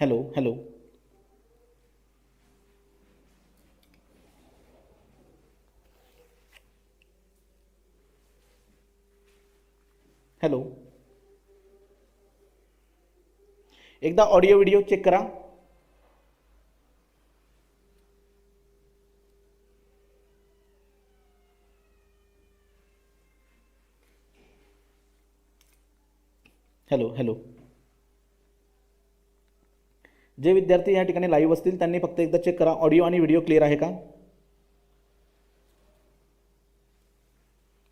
Hello hello. Hello. एकदा audio video check करा. Hello hello. जे विद्यार्थी या ठिकाणी लाईव्ह असतील त्यांनी फक्त एकदा चेक करा. ऑडिओ आणि व्हिडिओ क्लिअर आहे का?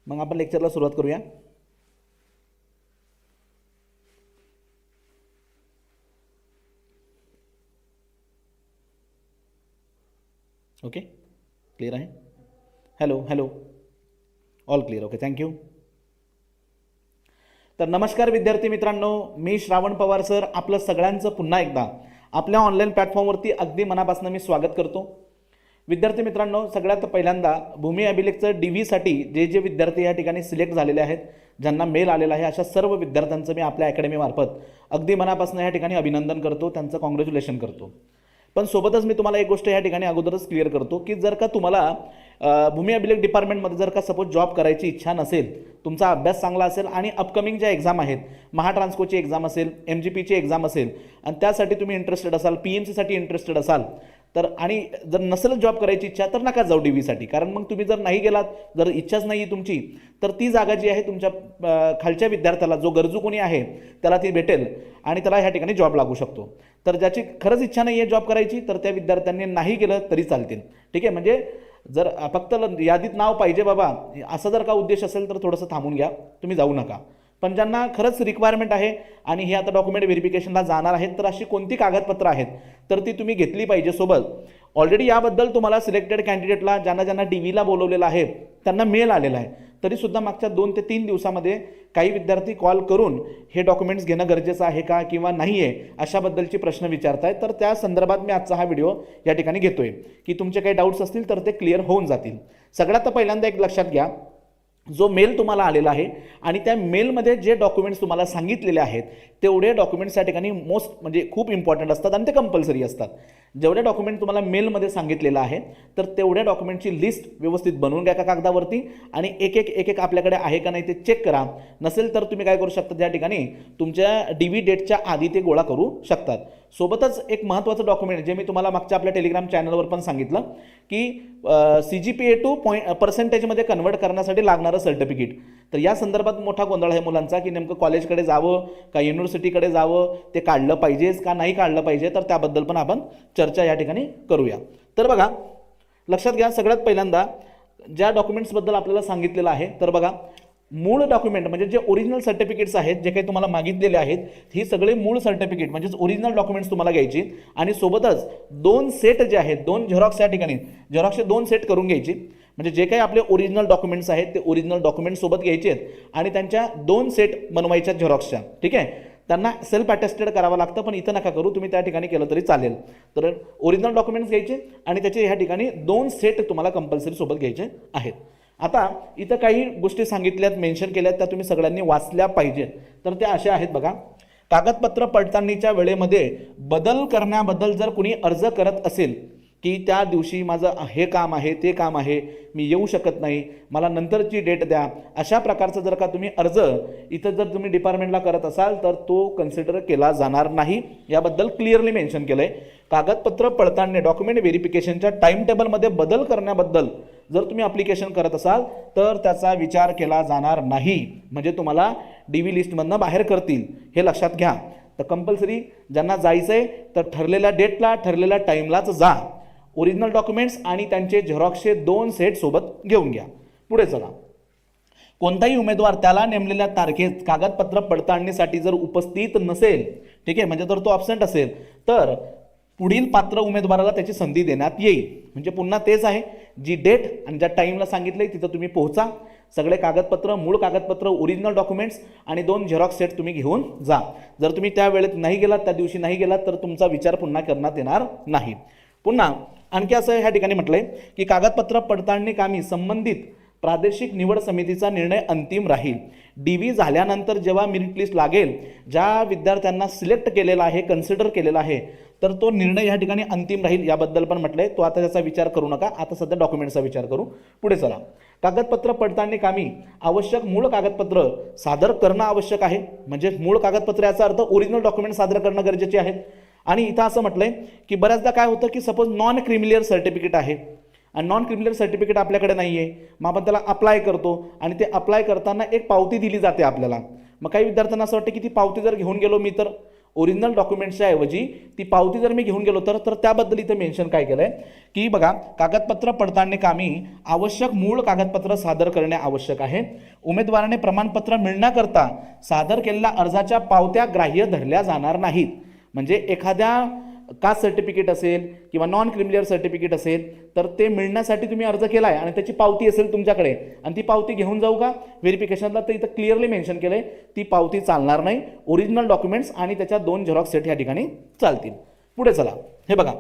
मग आपण लेक्चरला सुरुवात करूया. ओके क्लिअर आहे? Hello hello all clear okay thank you तर नमस्कार विद्यार्थी मित्रांनो. मी श्रावण पवार सर आपलं सगळ्यांचं पुन्हा एकदा आपल्या ऑनलाईन प्लॅटफॉर्मवरती अगदी मनापासून मी स्वागत करतो. विद्यार्थी मित्रांनो सगळ्यात पहिल्यांदा भूमी अभिलेखचं डी व्हीसाठी जे जे विद्यार्थी या ठिकाणी सिलेक्ट झालेले आहेत ज्यांना मेल आलेला आहे अशा सर्व विद्यार्थ्यांचं मी आपल्या अकॅडमीमार्फत अगदी मनापासून या ठिकाणी अभिनंदन करतो त्यांचं कॉंग्रॅच्युलेशन करतो. पण सोबतच मी तुम्हाला एक गोष्ट या ठिकाणी अगोदरच क्लिअर करतो की जर का तुम्हाला भूमी अभिलेख डिपार्टमेंटमध्ये जर का सपोज जॉब करायची इच्छा नसेल तुमचा अभ्यास चांगला असेल आणि अपकमिंग ज्या एक्झाम आहेत महाट्रान्सकोची एक्झाम असेल एम जी पीची एक्झाम असेल आणि त्यासाठी तुम्ही इंटरेस्टेड असाल पी एम सीसाठी इंटरेस्टेड असाल तर आणि जर नसेल जॉब करायची इच्छा तर नका जाऊ डी व्हीसाठी कारण मग तुम्ही जर नाही गेलात जर इच्छाच नाही आहे तुमची तर ती जागा जी आहे तुमच्या खालच्या विद्यार्थ्याला जो गरजू कोणी आहे त्याला ती भेटेल आणि त्याला ह्या ठिकाणी जॉब लागू शकतो. तर ज्याची खरंच इच्छा नाही आहे जॉब करायची तर त्या विद्यार्थ्यांनी नाही केलं तरी चालतील. ठीक आहे? म्हणजे जर फक्त ल- यादीत नाव पाहिजे बाबा असा जर का उद्देश असेल तर थोडंसं थांबून घ्या. तुम्ही जाऊ नका. पण ज्यांना खरंच रिक्वायरमेंट आहे आणि हे आता डॉक्युमेंट व्हेरिफिकेशनला जाणार आहेत तर अशी कोणती कागदपत्र आहेत? तर ती तुम्ही घेतली पाहिजे सोबत. ऑलरेडी याबद्दल तुम्हाला सिलेक्टेड कॅन्डिडेटला ज्यांना ज्यांना डी व्हीला बोलवलेलं आहे त्यांना मेल आलेला आहे. तरीसुद्धा मागच्या दोन ते तीन दिवसामध्ये काही विद्यार्थी कॉल करून हे डॉक्युमेंट्स घेणं गरजेचं आहे का किंवा नाही आहे अशाबद्दलचे प्रश्न विचारताय तर त्या संदर्भात मी आजचा हा व्हिडिओ या ठिकाणी घेतोय. की तुमचे काही डाऊट्स असतील तर ते क्लिअर होऊन जातील. सगळ्यात पहिल्यांदा एक लक्षात घ्या. जो मेल तुम्हाला आलेला आहे आणि त्या मेलमध्ये जे डॉक्युमेंट्स तुम्हाला सांगितलेले आहेत तेवढे डॉक्युमेंट्स या ठिकाणी मोस्ट म्हणजे खूप इम्पॉर्टंट असतात आणि ते कंपल्सरी असतात. जेवढे डॉक्युमेंट तुम्हाला मेलमध्ये सांगितलेलं आहे तर तेवढ्या डॉक्युमेंटची लिस्ट व्यवस्थित बनवून घ्या का कागदावरती आणि एक एक एक एक आपल्याकडे आहे का नाही ते चेक करा. नसेल तर तुम्ही काय करू शकता त्या ठिकाणी तुमच्या डी व्ही डेटच्या आधी ते गोळा करू शकतात. सोबतच एक महत्त्वाचं डॉक्युमेंट जे मी तुम्हाला मागच्या आपल्या टेलिग्राम चॅनलवर पण सांगितलं की C G P A two point पर्सेंटेजमध्ये convert करण्यासाठी लागणारं सर्टिफिकेट तर या संदर्भात मोठा गोंधळ आहे मुलांचा की नेमकं कॉलेजकडे जावं का युनिव्हर्सिटीकडे जावं ते काढलं पाहिजेच का नाही काढलं पाहिजे तर त्याबद्दल पण आपण चर्चा या ठिकाणी करूया. तर बघा लक्षात घ्या सगळ्यात पहिल्यांदा ज्या डॉक्युमेंट्सबद्दल आपल्याला सांगितलेलं आहे तर बघा मूळ डॉक्युमेंट म्हणजे जे ओरिजिनल सर्टिफिकेट्स आहेत जे काही तुम्हाला मागितलेले आहेत ही सगळे मूळ सर्टिफिकेट म्हणजेच ओरिजिनल डॉक्युमेंट्स तुम्हाला घ्यायची. आणि सोबतच दोन सेट जे आहेत दोन झेरॉक्स या ठिकाणी झेरॉक्सचे दोन सेट करून घ्यायची. म्हणजे जे काही आपले ओरिजिनल डॉक्युमेंट्स आहेत ते ओरिजिनल डॉक्युमेंट्स सोबत घ्यायचे आहेत. आणि त्यांच्या दोन सेट बनवायच्या झेरॉक्सच्या ठीक आहे? त्यांना सेल्फ अटेस्टेड करावं लागतं पण इथं नका करू तुम्ही त्या ठिकाणी केलं तरी चालेल. तर ओरिजिनल डॉक्युमेंट्स घ्यायचे आणि त्याचे ह्या ठिकाणी दोन सेट तुम्हाला कंपल्सरी सोबत घ्यायचे आहेत. आता इथं काही गोष्टी सांगितल्यात मेन्शन केल्यात त्या तुम्ही सगळ्यांनी वाचल्या पाहिजेत. तर त्या अशा आहेत बघा. कागदपत्र पडताळणीच्या वेळेमध्ये बदल करण्याबद्दल जर कुणी अर्ज करत असेल की त्या दिवशी माझं हे काम आहे ते काम आहे मी येऊ शकत नाही मला नंतरची डेट द्या. अशा प्रकारचं जर का तुम्ही अर्ज इथं जर तुम्ही डिपार्टमेंटला करत असाल तर तो कन्सिडर केला जाणार नाही. याबद्दल क्लिअरली मेन्शन केलं आहे कागदपत्र पडताळणी डॉक्युमेंट व्हेरिफिकेशनच्या टाईम टेबलमध्ये बदल करण्याबद्दल जर तुम्ही अप्लिकेशन करत असाल तर त्याचा विचार केला जाणार नाही. म्हणजे तुम्हाला डी व्ही लिस्टमधनं बाहेर करतील. हे लक्षात घ्या. तर कंपल्सरी ज्यांना जायचं आहे तर ठरलेल्या डेटला ठरलेल्या टाईमलाच जा. ओरिजिनल डॉक्युमेंट्स आणि त्यांचे झेरॉक्सचे दोन सेट सोबत घेऊन घ्या. पुढे चला. कोणताही उमेदवार त्याला नेमलेल्या तारखेत कागदपत्र पडताळणीसाठी जर उपस्थित नसेल ठीक आहे म्हणजे जर तो अब्सेंट असेल तर पुढील पात्र उमेदवाराला त्याची संधी देण्यात येईल. म्हणजे पुन्हा तेच आहे जी डेट आणि ज्या टाईमला सांगितलं आहे तिथं तुम्ही पोहोचा. सगळे कागदपत्र मूळ कागदपत्र ओरिजिनल डॉक्युमेंट्स आणि दोन झेरॉक्स सेट तुम्ही घेऊन जा. जर तुम्ही त्या वेळेत नाही गेलात त्या दिवशी नाही गेलात तर तुमचा विचार पुन्हा करण्यात येणार नाही. पुन्हा आणखी असं ह्या ठिकाणी म्हटलंय की कागदपत्र पडताळणी कामी संबंधित प्रादेशिक निवड समितीचा निर्णय अंतिम राहील. डी व्ही झाल्यानंतर जेव्हा मेरिट लिस्ट लागेल ज्या विद्यार्थ्यांना सिलेक्ट केलेला आहे कन्सिडर केलेला आहे तर तो निर्णय या ठिकाणी अंतिम राहील याबद्दल पण म्हटलंय. तो आता त्याचा विचार करू नका. आता सध्या डॉक्युमेंटचा विचार करू. पुढे चला. कागदपत्र पडताळणी कामी आवश्यक मूळ कागदपत्र सादर करणं आवश्यक आहे. म्हणजे मूळ कागदपत्र याचा अर्थ ओरिजिनल डॉक्युमेंट सादर करणं गरजेचे आहे. आणि इथं असं म्हटलं आहे की बऱ्याचदा काय होतं की सपोज नॉन क्रिमिलियर सर्टिफिकेट आहे. आणि नॉन क्रिमिनल सर्टिफिकेट आपल्याकडे नाही आहे मग आपण त्याला अप्लाय करतो आणि ते अप्लाय करताना एक पावती दिली जाते आपल्याला. मग काही विद्यार्थ्यांना असं वाटतं की ती पावती जर घेऊन गेलो मी तर ओरिजिनल डॉक्युमेंट्सच्या ऐवजी ती पावती जर मी घेऊन गेलो तर तर त्याबद्दल इथं मेन्शन काय केलं आहे की बघा कागदपत्र पडताळणी कामी आवश्यक मूळ कागदपत्र सादर करणे आवश्यक आहे. उमेदवाराने प्रमाणपत्र मिळण्याकरता सादर केलेल्या अर्जाच्या पावत्या ग्राह्य धरल्या जाणार नाहीत. म्हणजे एखाद्या कास्ट सर्टिफिकेट असेल किंवा नॉन क्रिमिलियर सर्टिफिकेट असेल तर ते मिळण्यासाठी तुम्ही अर्ज केला आहे आणि त्याची पावती असेल तुमच्याकडे आणि ती पावती घेऊन जाऊ का? व्हेरिफिकेशनला तर इथं क्लिअरली मेन्शन केलं आहे ती पावती चालणार नाही. ओरिजिनल डॉक्युमेंट्स आणि त्याच्या दोन झेरॉक्स सेट या ठिकाणी चालतील. पुढे चला. हे बघा.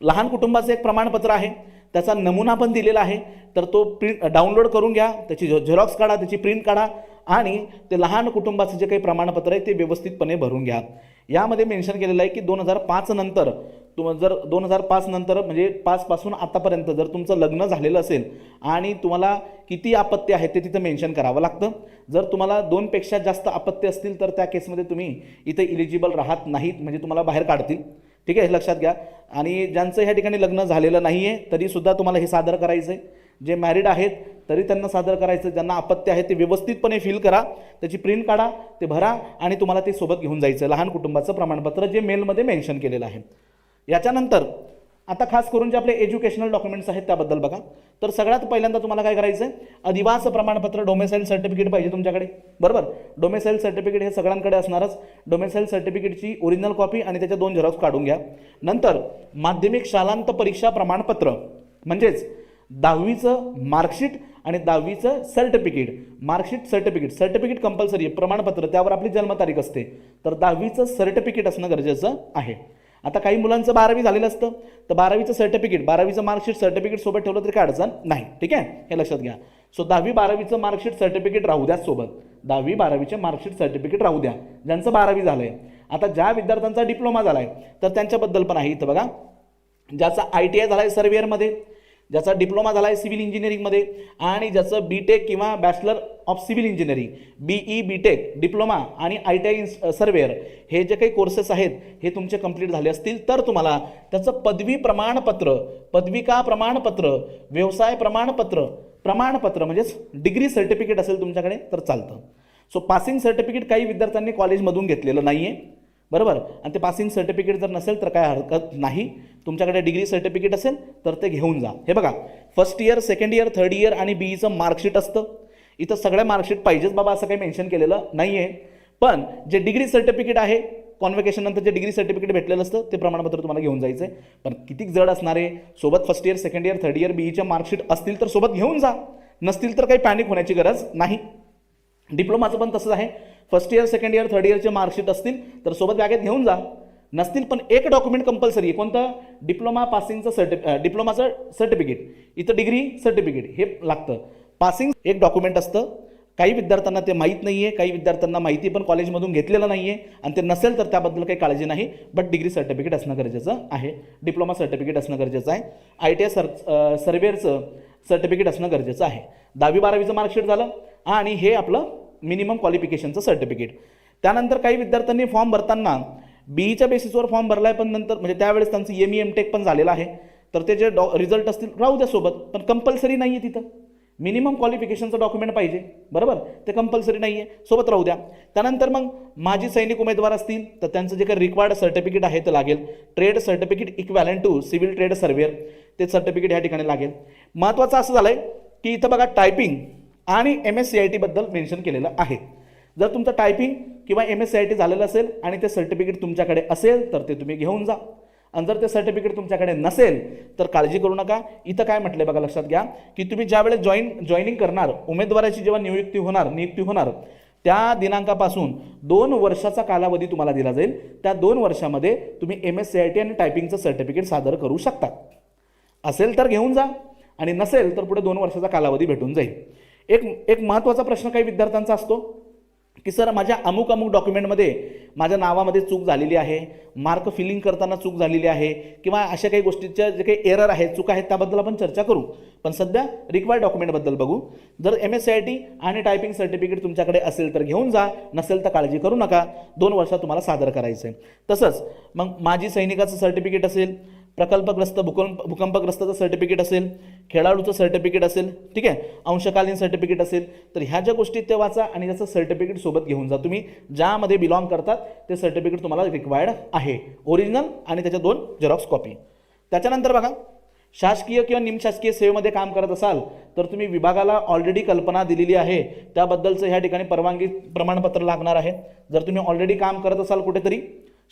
लहान कुटुंबाचं एक प्रमाणपत्र आहे. त्याचा नमुना पण दिलेला आहे. तर तो प्रिंट डाउनलोड करून घ्या. त्याची झेरॉक्स काढा त्याची प्रिंट काढा. आणि ते लहान कुटुंबाचं जे काही प्रमाणपत्र आहे ते व्यवस्थितपणे भरून घ्या. यामध्ये मेन्शन केलेलं आहे की दोन हजार पाच नंतर तुम जर दोन हजार पाच नंतर म्हणजे पाचपासून आतापर्यंत जर तुमचं लग्न झालेलं असेल आणि तुम्हाला किती आपत्ती आहेत ते तिथं मेन्शन करावं लागतं. जर तुम्हाला दोनपेक्षा जास्त आपत्ती असतील तर त्या केसमध्ये तुम्ही इथे इलिजिबल राहत नाहीत म्हणजे तुम्हाला बाहेर काढतील. ठीक आहे हे लक्षात घ्या. आणि ज्यांचं ह्या ठिकाणी लग्न झालेलं नाही आहे तरीसुद्धा तुम्हाला हे सादर करायचं आहे जे मॅरिड आहेत तरी त्यांना सादर करायचं ज्यांना आपत्ती आहे ते व्यवस्थितपणे फिल करा त्याची प्रिंट काढा ते भरा आणि तुम्हाला ते सोबत घेऊन जायचं. लहान कुटुंबाचं प्रमाणपत्र जे मेलमध्ये मेन्शन केलेलं आहे. याच्यानंतर आता खास करून जे आपले एज्युकेशनल डॉक्युमेंट्स आहेत त्याबद्दल बघा. तर सगळ्यात पहिल्यांदा तुम्हाला काय करायचं आहे अधिवास प्रमाणपत्र डोमेसाईल सर्टिफिकेट पाहिजे तुमच्याकडे. बरोबर? डोमेसाईल सर्टिफिकेट हे सगळ्यांकडे असणारच. डोमेसाईल सर्टिफिकेटची ओरिजिनल कॉपी आणि त्याच्या दोन झेरॉक्स काढून घ्या. नंतर माध्यमिक शालांत परीक्षा प्रमाणपत्र. म्हणजेच दहावीचं मार्कशीट आणि दहावीचं certificate marksheet certificate certificate compulsory आहे प्रमाणपत्र त्यावर आपली जन्मतारीख असते. तर दहावीचं सर्टिफिकेट असणं गरजेचं आहे. आता काही मुलांचं बारावी झालेलं असतं. तर बारावीचं सर्टिफिकेट बारावीचं मार्कशीट सर्टिफिकेट सोबत ठेवलं तरी काय अडचण नाही. ठीक आहे? हे लक्षात घ्या. सो दहावी बारावीचं मार्कशीट सर्टिफिकेट राहू द्या सोबत. दहावी बारावीचे मार्कशीट सर्टिफिकेट राहू द्या. ज्यांचं बारावी झालं आहे आता ज्या विद्यार्थ्यांचा डिप्लोमा झाला आहे तर त्यांच्याबद्दल पण आहे इथं बघा. ज्याचा आय टी आय झाला आहे सर्वेअरमध्ये ज्याचा डिप्लोमा झाला आहे सिव्हिल इंजिनिअरिंगमध्ये आणि ज्याचं बी टेक किंवा bachelor of civil engineering B E B tech diploma आणि आय टी आय सर्वेअर हे जे काही कोर्सेस आहेत हे तुमचे कंप्लीट झाले असतील तर तुम्हाला त्याचं पदवी प्रमाणपत्र पदविका प्रमाणपत्र व्यवसाय प्रमाणपत्र प्रमाणपत्र म्हणजेच डिग्री सर्टिफिकेट असेल तुमच्याकडे तर चालतं. सो पासिंग सर्टिफिकेट काही विद्यार्थ्यांनी कॉलेजमधून घेतलेलं नाही आहे बरोबर? आणि ते पासिंग सर्टिफिकेट जर नसेल तर काय हरकत नाही. तुमच्याकडे डिग्री सर्टिफिकेट असेल तर ते घेऊन जा. हे बघा first year second year third year आणि बीईचं मार्कशीट असतं. इथं सगळ्या मार्कशीट पाहिजेच बाबा असं काही मेन्शन केलेलं नाही आहे पण जे डिग्री सर्टिफिकेट आहे कॉन्व्हेकेशन नंतर जे डिग्री सर्टिफिकेट भेटलेलं असतं ते प्रमाणपत्र तुम्हाला घेऊन जायचं आहे पण किती जड असणारे सोबत first year second year third year बीईच्या marksheet असतील तर सोबत घेऊन जा. नसतील तर काही पॅनिक होण्याची गरज नाही. डिप्लोमाचं पण तसंच आहे. फर्स्ट इयर सेकंड इयर थर्ड इयरचे मार्कशीट असतील तर सोबत बॅगेत घेऊन जा. नसतील पण एक डॉक्युमेंट कंपल्सरी आहे. कोणतं? डिप्लोमा पासिंगचं सर्टि डिप्लोमाचं सर्टिफिकेट इथं डिग्री सर्टिफिकेट हे लागतं. पासिंग एक डॉक्युमेंट असतं. काही विद्यार्थ्यांना ते माहीत नाही आहे काही विद्यार्थ्यांना माहिती पण कॉलेजमधून घेतलेलं नाही आहे आणि ते नसेल तर त्याबद्दल काही काळजी नाही बट डिग्री सर्टिफिकेट असणं गरजेचं आहे. डिप्लोमा सर्टिफिकेट असणं गरजेचं आहे. आय टी आय सर सर्वेअरचं सर्टिफिकेट असणं गरजेचं आहे. दहावी बारावीचं मार्कशीट झालं. आणि हे आपलं मिनिमम क्वालिफिकेशनचं सर्टिफिकेट त्यानंतर काही विद्यार्थ्यांनी फॉर्म भरताना बीईच्या बेसिसवर फॉर्म भरला आहे पण नंतर म्हणजे त्यावेळेस त्यांचं एम ई एम टेक पण झालेलं आहे. तर ते जे डॉ रिझल्ट असतील राहू द्या सोबत पण कंपल्सरी नाही आहे तिथं मिनिमम क्वालिफिकेशनचं डॉक्युमेंट पाहिजे बरोबर? ते कंपल्सरी नाही आहे सोबत राहू द्या. त्यानंतर मग माजी सैनिक उमेदवार असतील तर त्यांचं जे काही रिक्वायर्ड सर्टिफिकेट आहे ते लागेल. Trade certificate equivalent to civil trade surveyor ते सर्टिफिकेट ह्या ठिकाणी लागेल. महत्त्वाचं असं झालं आहे की इथं बघा टायपिंग आणि एम एस सी आय टीबद्दल मेन्शन केलेलं आहे. जर तुमचं टायपिंग किंवा M S C I T झालेलं असेल आणि ते सर्टिफिकेट तुमच्याकडे असेल तर ते तुम्ही घेऊन जा. आणि जर ते सर्टिफिकेट तुमच्याकडे नसेल तर काळजी करू नका. इथं काय म्हटलं बघा लक्षात घ्या की तुम्ही ज्यावेळेस जॉईन जॉईनिंग करणार उमेदवाराची जेव्हा नियुक्ती होणार नियुक्ती होणार त्या दिनांकापासून दोन वर्षाचा कालावधी तुम्हाला दिला जाईल. त्या दोन वर्षामध्ये तुम्ही M S C I T आणि टायपिंगचं सर्टिफिकेट सादर करू शकता. असेल तर घेऊन जा. आणि नसेल तर पुढे दोन वर्षाचा कालावधी भेटून जाईल. एक एक महत्त्वाचा प्रश्न काही विद्यार्थ्यांचा असतो की सर माझ्या अमुक अमुक डॉक्युमेंटमध्ये माझ्या नावामध्ये चूक झालेली आहे मार्क फिलिंग करताना चूक झालेली आहे किंवा अशा काही गोष्टीच्या जे काही एरर आहेत चूक आहेत त्याबद्दल आपण चर्चा करू. पण सध्या रिक्वायर्ड डॉक्युमेंटबद्दल बघू. जर M S C I T आणि टायपिंग सर्टिफिकेट तुमच्याकडे असेल तर घेऊन जा नसेल तर काळजी करू नका. दोन वर्षात तुम्हाला सादर करायचं आहे तसंच मग माझी सैनिकाचं सर्टिफिकेट असेल प्रकल्पग्रस्त भूकंप भूकंपग्रस्ताचं सर्टिफिकेट असेल खेळाडूचं सर्टिफिकेट असेल ठीक आहे? अंशकालीन सर्टिफिकेट असेल तर ह्या ज्या गोष्टी ते वाचा आणि त्याचं सर्टिफिकेट सोबत घेऊन जा. तुम्ही ज्यामध्ये बिलॉंग करतात ते सर्टिफिकेट तुम्हाला रिक्वायर्ड आहे. ओरिजिनल आणि त्याच्या दोन झेरॉक्स कॉपी त्याच्यानंतर बघा शासकीय किंवा निमशासकीय सेवेमध्ये काम करत असाल तर तुम्ही विभागाला ऑलरेडी कल्पना दिलेली आहे. त्याबद्दलचं ह्या ठिकाणी परवानगी प्रमाणपत्र लागणार आहे. जर तुम्ही ऑलरेडी काम करत असाल कुठेतरी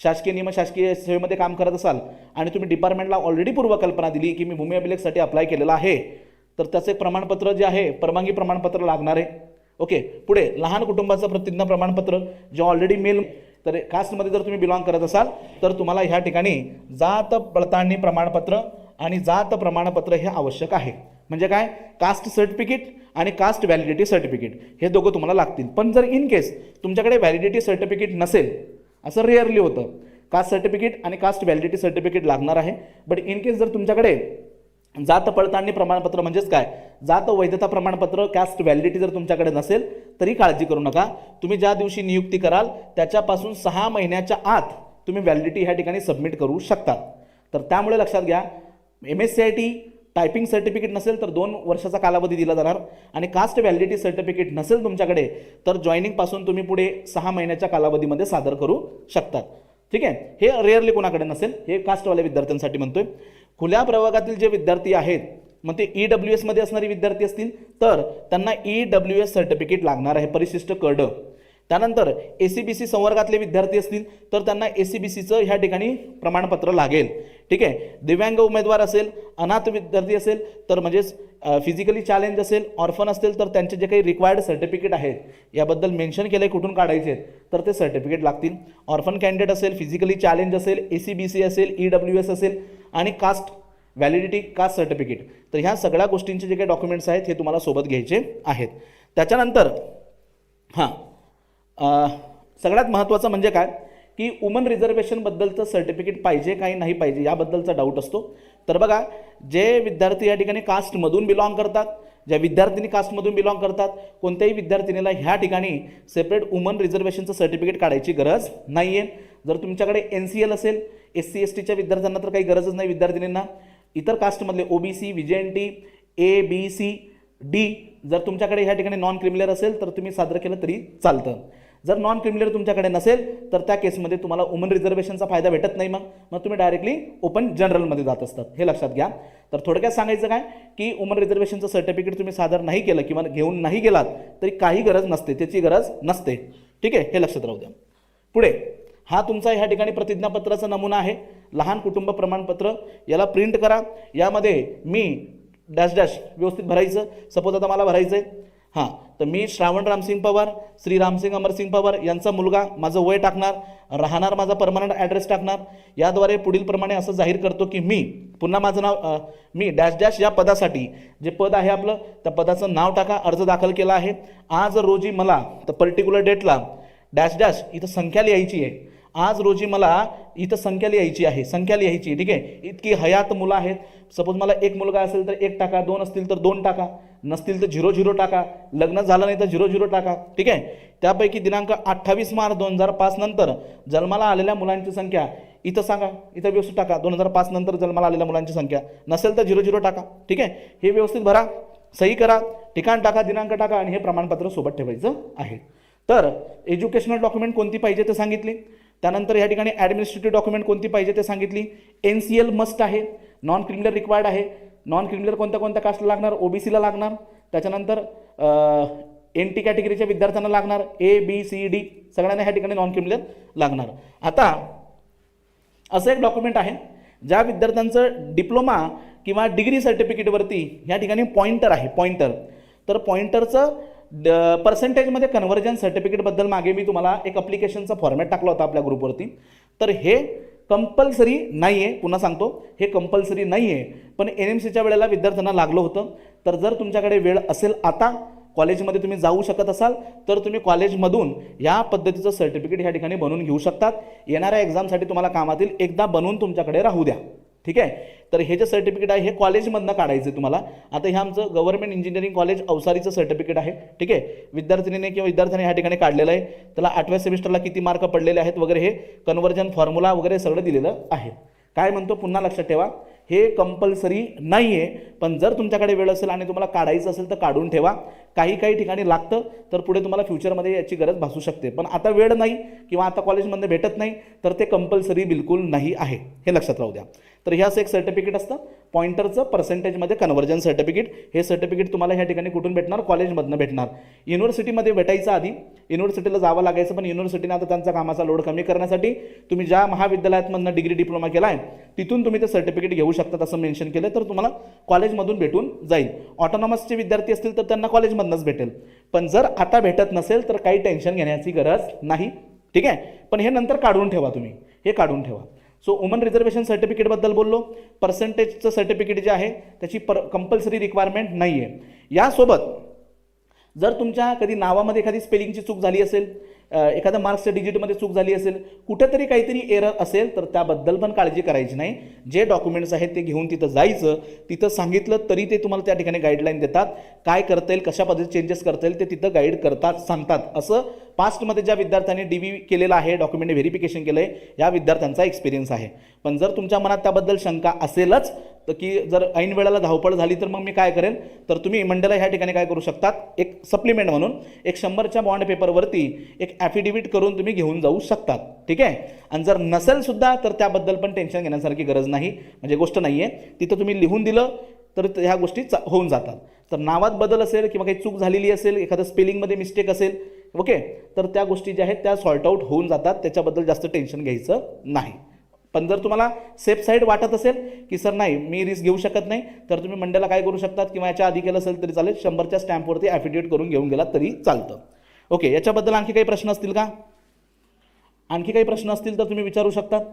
शासकीय निमशासकीय सेवेमध्ये काम करत असाल आणि तुम्ही डिपार्टमेंटला ऑलरेडी पूर्वकल्पना दिली की मी भूमी अभिलेखसाठी अप्लाय केलेला आहे तर त्याचं एक प्रमाणपत्र जे आहे परवानगी प्रमाणपत्र लागणार आहे. ओके पुढे लहान कुटुंबाचं प्रतिज्ञा प्रमाणपत्र जे ऑलरेडी मेल तर कास्टमध्ये जर तुम्ही बिलॉंग करत असाल तर तुम्हाला ह्या ठिकाणी जात पडताळणी प्रमाणपत्र आणि जात प्रमाणपत्र हे आवश्यक आहे. म्हणजे काय? कास्ट सर्टिफिकेट आणि कास्ट व्हॅलिडिटी सर्टिफिकेट हे दोघं तुम्हाला लागतील. पण जर इन केस तुमच्याकडे व्हॅलिडिटी सर्टिफिकेट नसेल असं रेअरली होतं. कास्ट सर्टिफिकेट आणि कास्ट व्हॅलिडिटी सर्टिफिकेट लागणार आहे. बट इन केस जर तुमच्याकडे जात पडताळणी प्रमाणपत्र म्हणजेच काय? जात वैधता प्रमाणपत्र कास्ट व्हॅलिडिटी जर तुमच्याकडे नसेल तरी काळजी करू नका. तुम्ही ज्या दिवशी नियुक्ती कराल त्याच्यापासून सहा महिन्याच्या आत तुम्ही व्हॅलिडिटी ह्या ठिकाणी सबमिट करू शकता. तर त्यामुळे लक्षात घ्या M S C I T typing certificate नसेल तर दोन वर्षाचा कालावधी दिला जाणार. आणि कास्ट व्हॅलिडिटी सर्टिफिकेट नसेल तुमच्याकडे तर जॉईनिंगपासून तुम्ही पुढे सहा महिन्याच्या कालावधीमध्ये सादर करू शकतात. ठीक आहे? हे रेअरली कोणाकडे नसेल. हे कास्टवाल्या विद्यार्थ्यांसाठी म्हणतोय. खुल्या प्रवर्गातील जे विद्यार्थी आहेत मग ते ई डब्ल्यू एसमध्ये असणारे विद्यार्थी असतील तर त्यांना ई डब्ल्यू एस सर्टिफिकेट लागणार आहे. परिशिष्ट कड. त्यानंतर ए सी बी सी संवर्गातले विद्यार्थी असतील तर त्यांना ए सी बी सीचं ह्या ठिकाणी प्रमाणपत्र लागेल. ठीक आहे? दिव्यांग उमेदवार असेल अनाथ विद्यार्थी असेल तर म्हणजेच फिजिकली चॅलेंज असेल ऑर्फन असतील तर त्यांचे जे काही रिक्वायर्ड सर्टिफिकेट आहेत याबद्दल मेन्शन केलं आहे कुठून काढायचे आहेत तर ते सर्टिफिकेट लागतील. ऑर्फन कॅन्डिडेट असेल फिजिकली चॅलेंज असेल ए सी बी सी असेल ई डब्ल्यू एस असेल आणि कास्ट व्हॅलिडिटी कास्ट सर्टिफिकेट तर ह्या सगळ्या गोष्टींचे जे काही डॉक्युमेंट्स आहेत हे तुम्हाला सोबत घ्यायचे आहेत. त्याच्यानंतर हां सगळ्यात महत्त्वाचं म्हणजे काय? की वुमन रिझर्वेशनबद्दलचं सर्टिफिकेट पाहिजे काही नाही पाहिजे याबद्दलचा डाऊट असतो. तर बघा जे विद्यार्थी या ठिकाणी कास्टमधून बिलॉंग करतात ज्या विद्यार्थिनी कास्टमधून बिलॉंग करतात कोणत्याही विद्यार्थिनीला ह्या ठिकाणी सेपरेट वुमन रिझर्वेशनचं सर्टिफिकेट काढायची गरज नाही आहे जर तुमच्याकडे एन सी एल असेल एस सी एस टीच्या विद्यार्थ्यांना तर काही गरजच नाही विद्यार्थिनींना. इतर कास्टमधले O B C V N T A B C D जर तुमच्याकडे ह्या ठिकाणी नॉन क्रिमिलर असेल तर तुम्ही सादर केलं तरी चालतं. जर नॉन क्रिमिलर तुमच्याकडे नसेल तर त्या केसमध्ये तुम्हाला वुमन रिझर्वेशनचा फायदा भेटत नाही मग. मग तुम्ही डायरेक्टली ओपन जनरलमध्ये जात असतात. हे लक्षात घ्या. तर थोडक्यात सांगायचं काय की वुमन रिझर्वेशनचं सर्टिफिकेट तुम्ही सादर नाही केलं किंवा घेऊन नाही गेलात तरी काही गरज नसते. त्याची गरज नसते. ठीक आहे? हे लक्षात राहू द्या. पुढे हा तुमचा ह्या ठिकाणी प्रतिज्ञापत्राचा नमुना आहे. लहान कुटुंब प्रमाणपत्र याला प्रिंट करा. यामध्ये मी डॅश डॅश व्यवस्थित भरायचं. सपोज आता मला भरायचं आहे हां तर मी श्रावण रामसिंग पवार श्री रामसिंग अमरसिंग पवार यांचा मुलगा माझं वय टाकणार राहणार माझा परमनंट ॲड्रेस टाकणार. याद्वारे पुढीलप्रमाणे असं जाहीर करतो की मी पुन्हा माझं नाव मी डॅश डॅश या पदासाठी जे पद आहे आपलं त्या पदाचं नाव टाका अर्ज दाखल केला आहे. आज रोजी मला तर पर्टिक्युलर डेटला डॅश डॅश इथं संख्या लिहायची आहे. आज रोजी मला इथं संख्या लिहायची आहे संख्या लिहायची आहे ठीक आहे? इतकी हयात मुलं आहेत. सपोज मला एक मुलगा असेल तर एक टाका दोन असतील तर दोन टाका. नसतील तर झिरो झिरो टाका. लग्न झालं नाही तर झिरो झिरो टाका. ठीक आहे? त्यापैकी दिनांक अठ्ठावीस मार्च दोन हजार पाच नंतर जन्माला आलेल्या मुलांची संख्या इथं सांगा. इथं व्यवस्थित टाका. दोन हजार पाच नंतर जन्माला आलेल्या मुलांची संख्या. नसेल तर झिरो झिरो टाका. ठीक आहे? हे व्यवस्थित भरा. सही करा. ठिकाण टाका दिनांक टाका आणि हे प्रमाणपत्र सोबत ठेवायचं आहे. तर एज्युकेशनल डॉक्युमेंट कोणती पाहिजे ते सांगितली? त्यानंतर या ठिकाणी ॲडमिनिस्ट्रेटिव्ह डॉक्युमेंट कोणती पाहिजे ते सांगितली? एन सी एल मस्ट आहे. नॉन क्रिमिनल रिक्वायर्ड आहे. नॉन क्रिमिनल कोणत्या कोणत्या कास्टला लागणार? ओ बी सीला लागणार. त्याच्यानंतर एन टी कॅटेगरीच्या विद्यार्थ्यांना लागणार. ए बी सी डी सगळ्यांना ह्या ठिकाणी नॉन क्रिमिनल लागणार. आता असं एक डॉक्युमेंट आहे ज्या विद्यार्थ्यांचं डिप्लोमा किंवा डिग्री सर्टिफिकेटवरती ह्या ठिकाणी पॉइंटर आहे पॉइंटर तर पॉइंटरचं ड पर्सेंटेजमध्ये कन्व्हर्जन सर्टिफिकेटबद्दल मागे मी तुम्हाला एक अप्लिकेशनचा फॉर्मॅट टाकला होता आपल्या ग्रुपवरती तर हे कंपल्सरी नाही आहे पुन्हा सांगतो हे कंपल्सरी नाही आहे पण एन एम सीच्या वेळेला विद्यार्थ्यांना लागलं होतं. तर जर तुमच्याकडे वेळ असेल आता कॉलेजमध्ये तुम्ही जाऊ शकत असाल तर तुम्ही कॉलेजमधून या पद्धतीचं सर्टिफिकेट ह्या ठिकाणी बनवून घेऊ शकतात. येणाऱ्या एक्झामसाठी तुम्हाला कामातील एकदा बनवून तुमच्याकडे राहू द्या. ठीक आहे? तर हे जे सर्टिफिकेट आहे हे कॉलेजमधनं काढायचं आहे तुम्हाला. आता हे आमचं गव्हर्नमेंट इंजिनिअरिंग कॉलेज अवसारीचं सर्टिफिकेट आहे. ठीक आहे? विद्यार्थिनीने किंवा विद्यार्थ्याने ह्या ठिकाणी काढलेलं आहे. त्याला आठव्या सेमिस्टरला किती मार्क पडलेले आहेत वगैरे हे कन्वर्जन फॉर्म्युला वगैरे सगळं दिलेलं आहे. काय म्हणतो? पुन्हा लक्षात ठेवा. हे कंपल्सरी नाही आहे पण जर तुमच्याकडे वेळ असेल आणि तुम्हाला काढायचं असेल तर काढून ठेवा. काही काही ठिकाणी लागतं तर पुढे तुम्हाला फ्युचरमध्ये याची गरज भासू शकते. पण आता वेळ नाही किंवा आता कॉलेजमध्ये भेटत नाही तर ते कंपल्सरी बिलकुल नाही आहे. हे लक्षात राहू द्या. तर हे असं एक सर्टिफिकेट असतं. पॉईंटरचं पर्सेंटेजमध्ये कन्वर्जन सर्टिफिकेट हे सर्टिफिकेट तुम्हाला ह्या ठिकाणी कुठून भेटणार? कॉलेजमधनं भेटणार. युनिव्हर्सिटीमध्ये भेटायचं आधी. युनिव्हर्सिटीला जावं लागायचं पण युनिव्हर्सिटीने आता त्यांचा कामाचा लोड कमी करण्यासाठी तुम्ही ज्या महाविद्यालयातमधनं डिग्री डिप्लोमा केला आहे तिथून तुम्ही ते सर्टिफिकेट घेऊ शकतात असं मेन्शन केलं तर तुम्हाला कॉलेजमधून भेटून जाईल. ऑटोनॉमसचे विद्यार्थी असतील तर त्यांना कॉलेजमधनंच भेटेल. पण जर आता भेटत नसेल तर काही टेन्शन घेण्याची गरज नाही. ठीक आहे? पण हे नंतर काढून ठेवा तुम्ही. हे काढून ठेवा. सो वुमन रिझर्वेशन सर्टिफिकेटबद्दल बोललो. पर्सेंटेजचं सर्टिफिकेट जे आहे त्याची पर कंपल्सरी रिक्वायरमेंट नाही आहे यासोबत जर तुमच्या कधी नावामध्ये एखादी स्पेलिंगची चूक झाली असेल एखादा मार्क्सच्या डिजिटमध्ये चूक झाली असेल कुठेतरी काहीतरी एरर असेल तर त्याबद्दल पण काळजी करायची नाही. जे डॉक्युमेंट्स आहेत ते घेऊन तिथं जायचं तिथं सांगितलं तरी ते तुम्हाला त्या ठिकाणी गाईडलाईन देतात. काय करता येईल कशा पद्धतीचे चेंजेस करता येईल ते तिथं गाईड करतात सांगतात. असं पास्टमध्ये ज्या विद्यार्थ्यांनी डी व्ही केलेलं आहे डॉक्युमेंट व्हेरिफिकेशन केलं आहे या विद्यार्थ्यांचा एक्सपिरियन्स आहे. पण जर तुमच्या मनात त्याबद्दल शंका असेलच तर की जर ऐन वेळेला धावपळ झाली तर मग मी काय करेन? तर तुम्ही मंडळा ह्या ठिकाणी काय करू शकतात? एक सप्लिमेंट म्हणून एक शंभरच्या बॉन्ड पेपरवरती एक ॲफिडेविट करून तुम्ही घेऊन जाऊ शकतात. ठीक आहे? आणि जर नसेल सुद्धा तर त्याबद्दल पण टेन्शन घेण्यासारखी गरज नाही. म्हणजे गोष्ट नाही आहे तिथं तुम्ही लिहून दिलं तर ह्या गोष्टी चा होऊन जातात. तर नावात बदल असेल किंवा काही चूक झालेली असेल एखादं स्पेलिंगमध्ये मिस्टेक असेल ओके तर त्या गोष्टी ज्या आहेत त्या सॉर्ट आऊट होऊन जातात. त्याच्याबद्दल जास्त टेन्शन घ्यायचं नाही. पण जर तुम्हाला सेफ साईड वाटत असेल की सर नाही मी रिस्क घेऊ शकत नाही तर तुम्ही मंडेला काय करू शकतात किंवा याच्या आधी केलं असेल तरी चालेल शंभरच्या स्टॅम्पवरती ॲफिडेविट करून घेऊन गेलात तरी चालतं. ओके याच्याबद्दल आणखी काही प्रश्न असतील का? आणखी काही प्रश्न असतील तर तुम्ही विचारू शकतात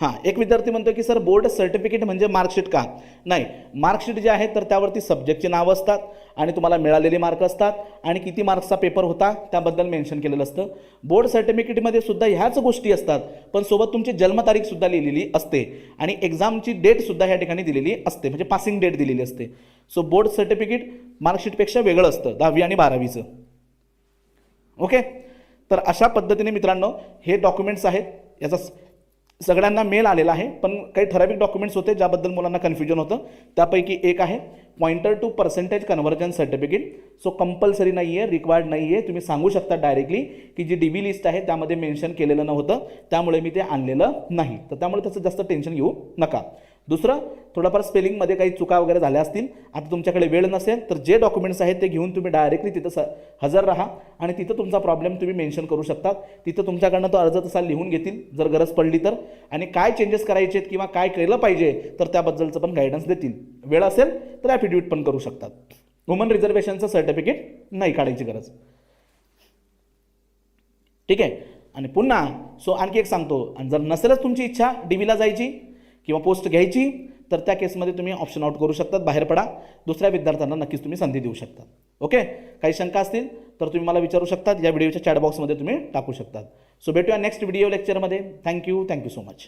हां एक विद्यार्थी म्हणतो की सर बोर्ड सर्टिफिकेट म्हणजे मार्कशीट का? नाही मार्कशीट जे आहे तर त्यावरती सब्जेक्टची नावं असतात आणि तुम्हाला मिळालेले मार्क असतात आणि किती मार्क्सचा पेपर होता त्याबद्दल मेन्शन केलेलं असतं. बोर्ड सर्टिफिकेटमध्ये सुद्धा ह्याच गोष्टी असतात पण सोबत तुमची जन्मतारीखसुद्धा लिहिलेली असते आणि एक्झामची डेटसुद्धा ह्या ठिकाणी दिलेली असते म्हणजे पासिंग डेट दिलेली असते. सो बोर्ड सर्टिफिकेट मार्कशीटपेक्षा वेगळं असतं दहावी आणि बारावीचं. ओके तर अशा पद्धतीने मित्रांनो हे डॉक्युमेंट्स आहेत याचा सगळ्यांना मेल आलेला आहे पण काही ठराविक डॉक्युमेंट्स होते ज्याबद्दल मुलांना कन्फ्युजन होतं. त्यापैकी एक आहे pointer to percentage conversion certificate so compulsory नाही आहे रिक्वायर्ड नाही आहे तुम्ही सांगू शकता डायरेक्टली की जी डी बी लिस्ट आहे त्यामध्ये मेन्शन केलेलं नव्हतं. त्यामुळे मी ते आणलेलं नाही. तर त्यामुळे त्याचं जास्त टेन्शन घेऊ नका. दुसरं थोडंफार स्पेलिंगमध्ये काही चुका वगैरे झाल्या असतील आता तुमच्याकडे वेळ नसेल तर जे डॉक्युमेंट्स आहेत ते घेऊन तुम्ही डायरेक्टली तिथं स हजर राहा आणि तिथं तुमचा प्रॉब्लेम तुम्ही मेन्शन करू शकतात. तिथं तुमच्याकडनं तो अर्ज तसा लिहून घेतील जर गरज पडली तर. आणि काय चेंजेस करायचे आहेत किंवा काय केलं पाहिजे तर त्याबद्दलचं पण गायडन्स देतील. वेळ असेल तर ॲफिडेविट पण करू शकतात. वुमन रिझर्वेशनचं सर्टिफिकेट नाही काढायची गरज. ठीक आहे? आणि पुन्हा सो आणखी एक सांगतो. आणि जर नसेलच तुमची इच्छा डी व्हीला जायची किंवा पोस्ट घ्यायची तर त्या केसमध्ये तुम्ही ऑप्शन आउट करू शकतात बाहेर पडा. दुसऱ्या विद्यार्थ्यांना नक्कीच तुम्ही संधी देऊ शकता ओके काही शंका असतील तर तुम्ही मला विचारू शकतात. या व्हिडिओच्या चॅट बॉक्समध्ये तुम्ही टाकू शकतात. सो भेटूया नेक्स्ट व्हिडिओ लेक्चरमध्ये thank you thank you so much